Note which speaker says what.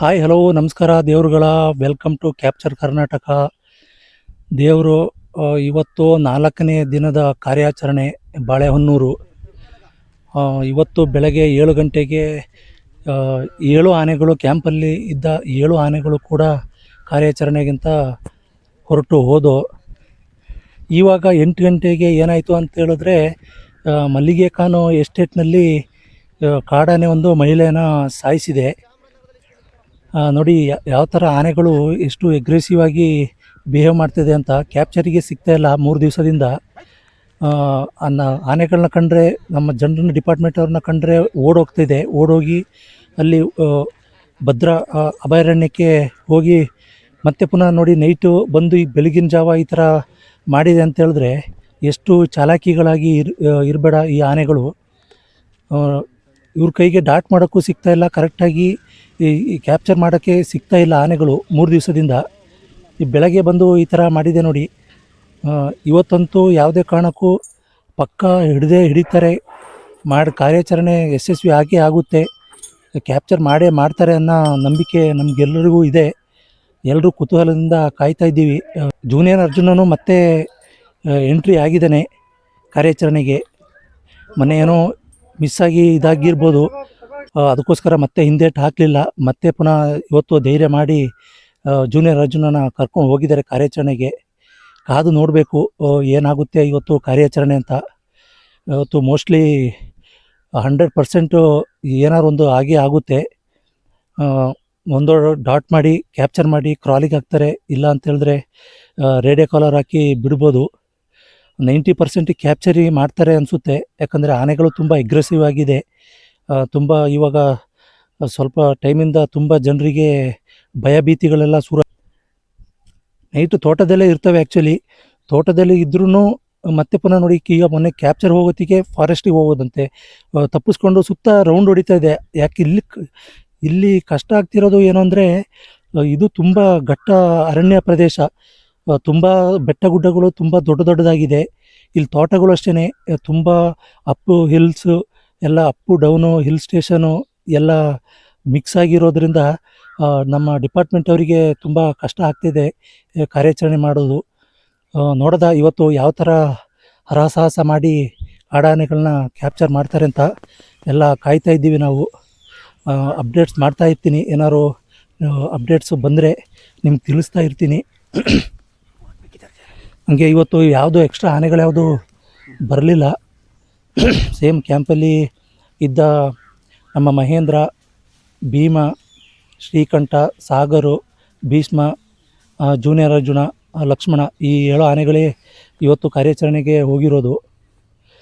Speaker 1: Hi hello ನಮಸ್ಕಾರ ದೇವರುಗಳ. Welcome to capture Karnataka ದೇವರು ಇವತ್ತು ನಾಲ್ಕನೇ ದಿನದ ಕಾರ್ಯಾಚರಣೆ ಬಾಳೆಹೊನ್ನೂರು. ಇವತ್ತು ಬೆಳಗ್ಗೆ ಏಳು ಗಂಟೆಗೆ ಏಳು ಆನೆಗಳು ಕ್ಯಾಂಪಲ್ಲಿ ಇದ್ದ ಏಳು ಆನೆಗಳು ಕೂಡ ಕಾರ್ಯಾಚರಣೆಗಿಂತ ಹೊರಟು ಹೋದವು ಇವಾಗ ಎಂಟು ಗಂಟೆಗೆ ಏನಾಯಿತು ಅಂತ ಹೇಳಿದ್ರೆ ಮಲ್ಲಿಗೆ ಖಾನು ಎಸ್ಟೇಟ್ನಲ್ಲಿ ಕಾಡಾನೆ ಒಂದು ಮಹಿಳೆಯನ್ನು ಸಾಯಿಸಿದೆ. ನೋಡಿ ಯಾವ ಥರ ಆನೆಗಳು ಎಷ್ಟು ಎಗ್ರೆಸಿವ್ ಆಗಿ ಬಿಹೇವ್ ಮಾಡ್ತಿದೆ ಅಂತ ಕ್ಯಾಪ್ಚರಿಗೆ ಸಿಗ್ತಾ ಇಲ್ಲ ಮೂರು ದಿವಸದಿಂದ. ಅನ್ನ ಆನೆಗಳನ್ನ ಕಂಡ್ರೆ, ನಮ್ಮ ಜನರನ್ನ ಡಿಪಾರ್ಟ್ಮೆಂಟ್ ಅವ್ರನ್ನ ಕಂಡ್ರೆ ಓಡೋಗ್ತಿದೆ. ಓಡೋಗಿ ಅಲ್ಲಿ ಭದ್ರ ಅಭಯಾರಣ್ಯಕ್ಕೆ ಹೋಗಿ ಮತ್ತೆ ಪುನಃ ನೋಡಿ ನೈಟು ಬಂದು ಈ ಬೆಳಗಿನ ಜಾವ ಈ ಥರ ಮಾಡಿದೆ ಅಂತ ಹೇಳಿದ್ರೆ, ಎಷ್ಟು ಚಾಲಾಕಿಗಳಾಗಿ ಇರ್ ಇರಬೇಡ ಈ ಆನೆಗಳು. ಇವ್ರ ಕೈಗೆ ಡಾಟ್ ಮಾಡೋಕ್ಕೂ ಸಿಗ್ತಾ ಇಲ್ಲ. ಕರೆಕ್ಟಾಗಿ ಈ ಕ್ಯಾಪ್ಚರ್ ಮಾಡೋಕ್ಕೆ ಸಿಗ್ತಾ ಇಲ್ಲ ಆನೆಗಳು ಮೂರು ದಿವಸದಿಂದ. ಈ ಬೆಳಗ್ಗೆ ಬಂದು ಈ ಥರ ಮಾಡಿದೆ ನೋಡಿ. ಇವತ್ತಂತೂ ಯಾವುದೇ ಕಾರಣಕ್ಕೂ ಪಕ್ಕ ಹಿಡಿದೇ ಹಿಡಿತಾರೆ. ಮಾಡಿ ಕಾರ್ಯಾಚರಣೆ ಯಶಸ್ವಿ ಆಗೇ ಆಗುತ್ತೆ. ಕ್ಯಾಪ್ಚರ್ ಮಾಡೇ ಮಾಡ್ತಾರೆ ಅನ್ನೋ ನಂಬಿಕೆ ನಮಗೆಲ್ಲರಿಗೂ ಇದೆ. ಎಲ್ಲರೂ ಕುತೂಹಲದಿಂದ ಕಾಯ್ತಾ ಇದ್ದೀವಿ. ಜೂನಿಯರ್ ಅರ್ಜುನನು ಮತ್ತೆ ಎಂಟ್ರಿ ಆಗಿದ್ದಾನೆ ಕಾರ್ಯಾಚರಣೆಗೆ. ಮೊನ್ನೆ ಏನೋ ಮಿಸ್ ಆಗಿ ಇದಾಗಿರ್ಬೋದು ಅದಕ್ಕೋಸ್ಕರ ಮತ್ತೆ ಹಿಂದೇಟು ಹಾಕಲಿಲ್ಲ. ಮತ್ತೆ ಪುನಃ ಇವತ್ತು ಧೈರ್ಯ ಮಾಡಿ ಜೂನಿಯರ್ ಅರ್ಜುನನ ಕರ್ಕೊಂಡು ಹೋಗಿದ್ದಾರೆ ಕಾರ್ಯಾಚರಣೆಗೆ. ಕಾದು ನೋಡಬೇಕು ಏನಾಗುತ್ತೆ ಇವತ್ತು ಕಾರ್ಯಾಚರಣೆ ಅಂತ. ಇವತ್ತು ಮೋಸ್ಟ್ಲಿ ಹಂಡ್ರೆಡ್ ಪರ್ಸೆಂಟು ಏನಾರು ಒಂದು ಆಗೇ ಆಗುತ್ತೆ. ಒಂದು ಡಾಟ್ ಮಾಡಿ ಕ್ಯಾಪ್ಚರ್ ಮಾಡಿ ಕ್ರಾಲಿಗೆ ಹಾಕ್ತಾರೆ. ಇಲ್ಲ ಅಂತೇಳಿದ್ರೆ ರೇಡಿಯೋ ಕಾಲರ್ ಹಾಕಿ ಬಿಡ್ಬೋದು. ನೈಂಟಿ ಪರ್ಸೆಂಟ್ ಕ್ಯಾಪ್ಚರಿ ಮಾಡ್ತಾರೆ ಅನಿಸುತ್ತೆ. ಯಾಕಂದರೆ ಆನೆಗಳು ತುಂಬ ಎಗ್ರೆಸಿವ್ ಆಗಿದೆ. ತುಂಬ ಇವಾಗ ಸ್ವಲ್ಪ ಟೈಮಿಂದ ತುಂಬ ಜನರಿಗೆ ಭಯಭೀತಿಗಳೆಲ್ಲ ಸುರ ನೈಟು ತೋಟದಲ್ಲೇ ಇರ್ತವೆ ಆ್ಯಕ್ಚುಲಿ ತೋಟದಲ್ಲಿ ಇದ್ರೂ ಮತ್ತೆ ಪುನಃ ನೋಡಿ, ಈಗ ಮೊನ್ನೆ ಕ್ಯಾಪ್ಚರ್ ಹೋಗೋತ್ತಿಗೆ ಫಾರೆಸ್ಟಿಗೆ ಹೋಗೋದಂತೆ. ತಪ್ಪಿಸ್ಕೊಂಡು ಸುತ್ತ ರೌಂಡ್ ಹೊಡಿತಾ ಇದೆ. ಯಾಕೆ ಇಲ್ಲಿ ಇಲ್ಲಿ ಕಷ್ಟ ಆಗ್ತಿರೋದು ಏನು ಅಂದರೆ ಇದು ತುಂಬ ಘಟ್ಟ ಅರಣ್ಯ ಪ್ರದೇಶ. ತುಂಬ ಬೆಟ್ಟ ಗುಡ್ಡಗಳು ತುಂಬ ದೊಡ್ಡ ದೊಡ್ಡದಾಗಿದೆ. ಇಲ್ಲಿ ತೋಟಗಳು ಅಷ್ಟೇ ತುಂಬ ಅಪ್ಪು ಹಿಲ್ಸು ಎಲ್ಲ ಅಪ್ಪು ಡೌನು ಹಿಲ್ ಸ್ಟೇಷನು ಎಲ್ಲ ಮಿಕ್ಸ್ ಆಗಿರೋದ್ರಿಂದ ನಮ್ಮ ಡಿಪಾರ್ಟ್ಮೆಂಟ್ ಅವರಿಗೆ ತುಂಬ ಕಷ್ಟ ಆಗ್ತಿದೆ ಕಾರ್ಯಾಚರಣೆ ಮಾಡೋದು. ನೋಡಿದ ಇವತ್ತು ಯಾವ ಥರ ಹರಸಾಹಸ ಮಾಡಿ ಕಾಡಾನೆಗಳನ್ನ ಕ್ಯಾಪ್ಚರ್ ಮಾಡ್ತಾರೆ ಅಂತ ಎಲ್ಲ ಕಾಯ್ತಾ ಇದ್ದೀವಿ ನಾವು. ಅಪ್ಡೇಟ್ಸ್ ಮಾಡ್ತಾ ಇರ್ತೀನಿ. ಏನಾದ್ರು ಅಪ್ಡೇಟ್ಸು ಬಂದರೆ ನಿಮ್ಗೆ ತಿಳಿಸ್ತಾ ಇರ್ತೀನಿ. ಹಂಗೆ ಇವತ್ತು ಯಾವುದು ಎಕ್ಸ್ಟ್ರಾ ಆನೆಗಳು ಯಾವುದು ಬರಲಿಲ್ಲ. ಸೇಮ್ ಕ್ಯಾಂಪಲ್ಲಿ ಇದ್ದ ನಮ್ಮ ಮಹೇಂದ್ರ, ಭೀಮ, ಶ್ರೀಕಂಠ, ಸಾಗರು, ಭೀಷ್ಮ ಜೂನಿಯರ್ ಅರ್ಜುನ ಲಕ್ಷ್ಮಣ ಈ ಏಳು ಆನೆಗಳೇ ಇವತ್ತು ಕಾರ್ಯಾಚರಣೆಗೆ ಹೋಗಿರೋದು.